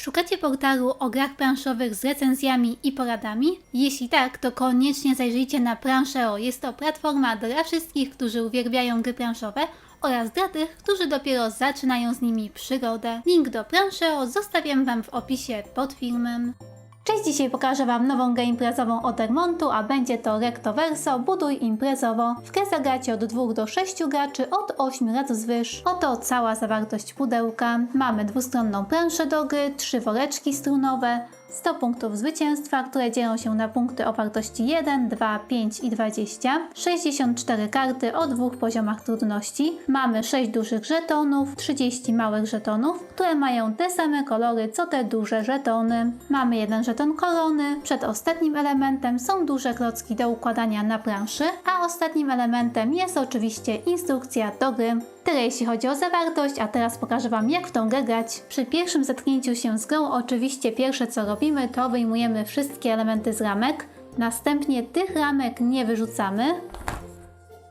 Szukacie portalu o grach planszowych z recenzjami i poradami? Jeśli tak, to koniecznie zajrzyjcie na Planszeo. Jest to platforma dla wszystkich, którzy uwielbiają gry planszowe oraz dla tych, którzy dopiero zaczynają z nimi przygodę. Link do Planszeo zostawiam Wam w opisie pod filmem. Cześć, dzisiaj pokażę Wam nową grę imprezową od Egmontu, a będzie to Rectoverso Buduj imprezowo. W grę zagracie od 2 do 6 graczy, od 8 lat wzwyż. Oto cała zawartość pudełka. Mamy dwustronną planszę do gry, trzy woreczki strunowe, 100 punktów zwycięstwa, które dzielą się na punkty o wartości 1, 2, 5 i 20, 64 karty o dwóch poziomach trudności, mamy 6 dużych żetonów, 30 małych żetonów, które mają te same kolory co te duże żetony. Mamy jeden żeton korony, przed ostatnim elementem są duże klocki do układania na planszy, a ostatnim elementem jest oczywiście instrukcja do gry. Tyle jeśli chodzi o zawartość, a teraz pokażę Wam jak w tą grę grać. Przy pierwszym zetknięciu się z grą oczywiście pierwsze co robimy to wyjmujemy wszystkie elementy z ramek, następnie tych ramek nie wyrzucamy,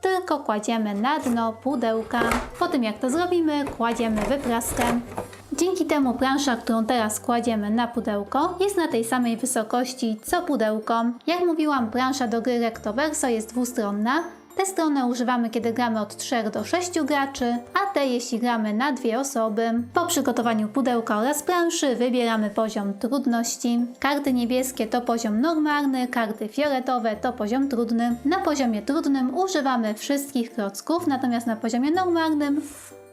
tylko kładziemy na dno pudełka. Po tym jak to zrobimy, kładziemy wypraskę. Dzięki temu plansza, którą teraz kładziemy na pudełko, jest na tej samej wysokości co pudełko. Jak mówiłam, plansza do gry Rectoverso jest dwustronna. Tę stronę używamy, kiedy gramy od 3 do 6 graczy, a te jeśli gramy na dwie osoby. Po przygotowaniu pudełka oraz planszy wybieramy poziom trudności. Karty niebieskie to poziom normalny, karty fioletowe to poziom trudny. Na poziomie trudnym używamy wszystkich klocków, natomiast na poziomie normalnym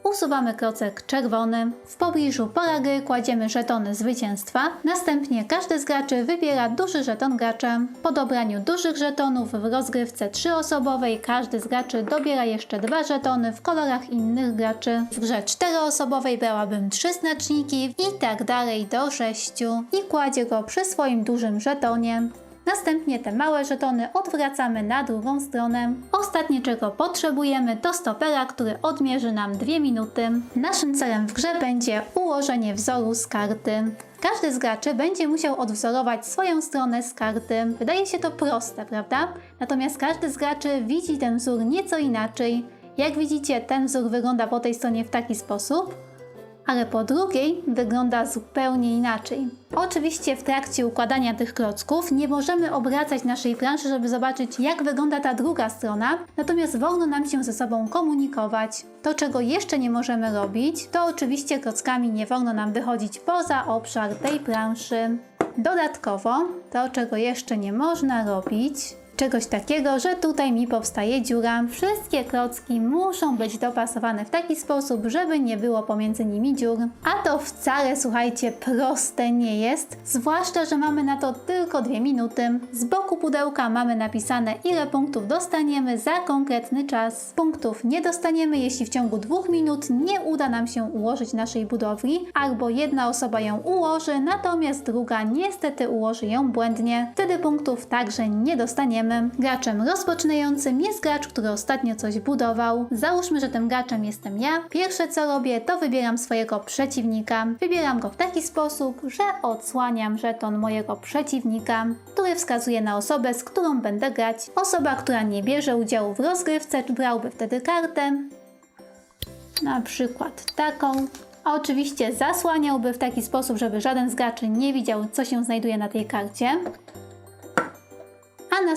Usuwamy klocek czerwony. W pobliżu pola gry kładziemy żetony zwycięstwa. Następnie każdy z graczy wybiera duży żeton gracza. Po dobraniu dużych żetonów w rozgrywce trzyosobowej każdy z graczy dobiera jeszcze dwa żetony w kolorach innych graczy. W grze czteroosobowej brałabym trzy znaczniki i tak dalej do sześciu i kładzie go przy swoim dużym żetonie. Następnie te małe żetony odwracamy na drugą stronę. Ostatnie czego potrzebujemy to stopera, który odmierzy nam 2 minuty. Naszym celem w grze będzie ułożenie wzoru z karty. Każdy z graczy będzie musiał odwzorować swoją stronę z karty. Wydaje się to proste, prawda? Natomiast każdy z graczy widzi ten wzór nieco inaczej. Jak widzicie, ten wzór wygląda po tej stronie w taki sposób, ale po drugiej wygląda zupełnie inaczej. Oczywiście w trakcie układania tych klocków nie możemy obracać naszej planszy, żeby zobaczyć jak wygląda ta druga strona, natomiast wolno nam się ze sobą komunikować. To czego jeszcze nie możemy robić, to oczywiście klockami nie wolno nam wychodzić poza obszar tej planszy. Dodatkowo, to czego jeszcze nie można robić, czegoś takiego, że tutaj mi powstaje dziura. Wszystkie klocki muszą być dopasowane w taki sposób, żeby nie było pomiędzy nimi dziur. A to wcale, słuchajcie, proste nie jest, zwłaszcza, że mamy na to tylko dwie minuty. Z boku pudełka mamy napisane, ile punktów dostaniemy za konkretny czas. Punktów nie dostaniemy, jeśli w ciągu dwóch minut nie uda nam się ułożyć naszej budowli, albo jedna osoba ją ułoży, natomiast druga niestety ułoży ją błędnie. Wtedy punktów także nie dostaniemy. Graczem rozpoczynającym jest gracz, który ostatnio coś budował. Załóżmy, że tym graczem jestem ja. Pierwsze co robię, to wybieram swojego przeciwnika. Wybieram go w taki sposób, że odsłaniam żeton mojego przeciwnika, który wskazuje na osobę, z którą będę grać. Osoba, która nie bierze udziału w rozgrywce, brałby wtedy kartę. Na przykład taką. A oczywiście zasłaniałby w taki sposób, żeby żaden z graczy nie widział, co się znajduje na tej karcie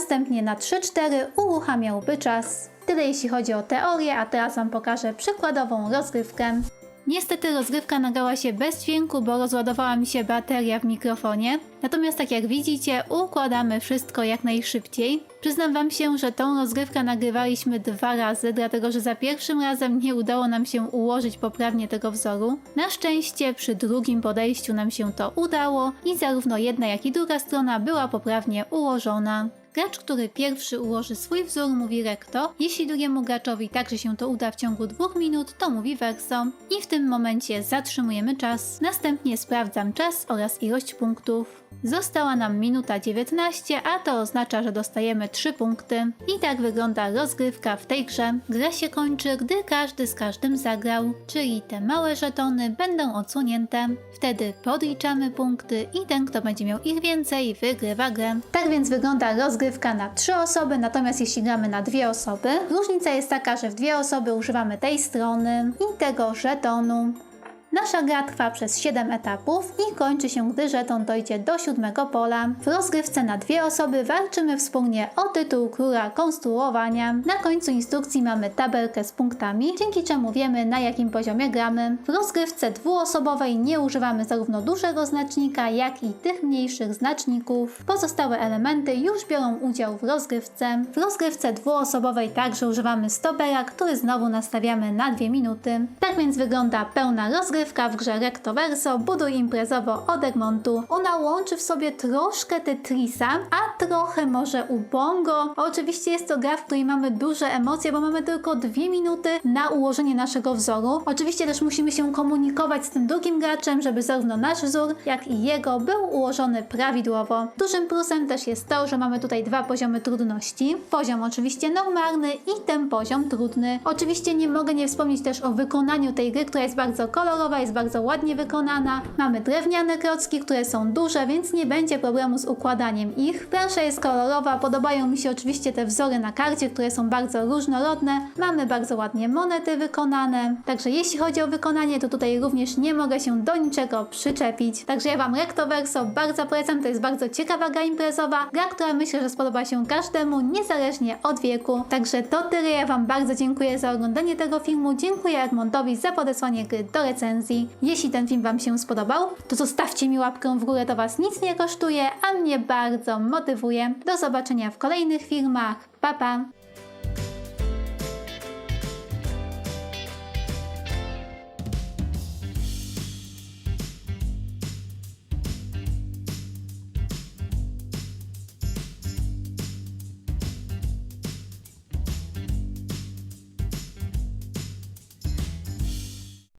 następnie na 3-4 uruchamiałby czas. Tyle jeśli chodzi o teorię, a teraz Wam pokażę przykładową rozgrywkę. Niestety rozgrywka nagrała się bez dźwięku, bo rozładowała mi się bateria w mikrofonie. Natomiast tak jak widzicie, układamy wszystko jak najszybciej. Przyznam Wam się, że tą rozgrywkę nagrywaliśmy dwa razy, dlatego że za pierwszym razem nie udało nam się ułożyć poprawnie tego wzoru. Na szczęście przy drugim podejściu nam się to udało i zarówno jedna jak i druga strona była poprawnie ułożona. Gracz, który pierwszy ułoży swój wzór mówi recto, jeśli drugiemu graczowi także się to uda w ciągu dwóch minut, to mówi verso. I w tym momencie zatrzymujemy czas. Następnie sprawdzam czas oraz ilość punktów. Została nam minuta 19, a to oznacza, że dostajemy 3 punkty. I tak wygląda rozgrywka w tej grze. Gra się kończy, gdy każdy z każdym zagrał, czyli te małe żetony będą odsunięte. Wtedy podliczamy punkty i ten, kto będzie miał ich więcej, wygrywa grę. Tak więc wygląda rozgrywka na 3 osoby, natomiast jeśli gramy na dwie osoby, różnica jest taka, że w dwie osoby używamy tej strony i tego żetonu. Nasza gra trwa przez 7 etapów i kończy się, gdy żeton dojdzie do siódmego pola. W rozgrywce na dwie osoby walczymy wspólnie o tytuł króla konstruowania. Na końcu instrukcji mamy tabelkę z punktami, dzięki czemu wiemy na jakim poziomie gramy. W rozgrywce dwuosobowej nie używamy zarówno dużego znacznika, jak i tych mniejszych znaczników. Pozostałe elementy już biorą udział w rozgrywce. W rozgrywce dwuosobowej także używamy stopera, który znowu nastawiamy na 2 minuty. Tak więc wygląda pełna rozgrywka w grze Recto Verso Buduj imprezowo od Egmontu. Ona łączy w sobie troszkę Tetrisa, a trochę może Ubongo. Oczywiście jest to gra, w której mamy duże emocje, bo mamy tylko 2 minuty na ułożenie naszego wzoru. Oczywiście też musimy się komunikować z tym drugim graczem, żeby zarówno nasz wzór, jak i jego był ułożony prawidłowo. Dużym plusem też jest to, że mamy tutaj dwa poziomy trudności. Poziom oczywiście normalny i ten poziom trudny. Oczywiście nie mogę nie wspomnieć też o wykonaniu tej gry, która jest bardzo kolorowa, jest bardzo ładnie wykonana. Mamy drewniane klocki, które są duże, więc nie będzie problemu z układaniem ich. Plansza jest kolorowa, podobają mi się oczywiście te wzory na karcie, które są bardzo różnorodne. Mamy bardzo ładnie monety wykonane. Także jeśli chodzi o wykonanie, to tutaj również nie mogę się do niczego przyczepić. Także ja Wam Recto Verso bardzo polecam, to jest bardzo ciekawa gra imprezowa, gra, która myślę, że spodoba się każdemu, niezależnie od wieku. Także to tyle, ja Wam bardzo dziękuję za oglądanie tego filmu, dziękuję Egmontowi za podesłanie gry do recenzji. Jeśli ten film Wam się spodobał, to zostawcie mi łapkę w górę, to Was nic nie kosztuje, a mnie bardzo motywuje. Do zobaczenia w kolejnych filmach. Pa, pa!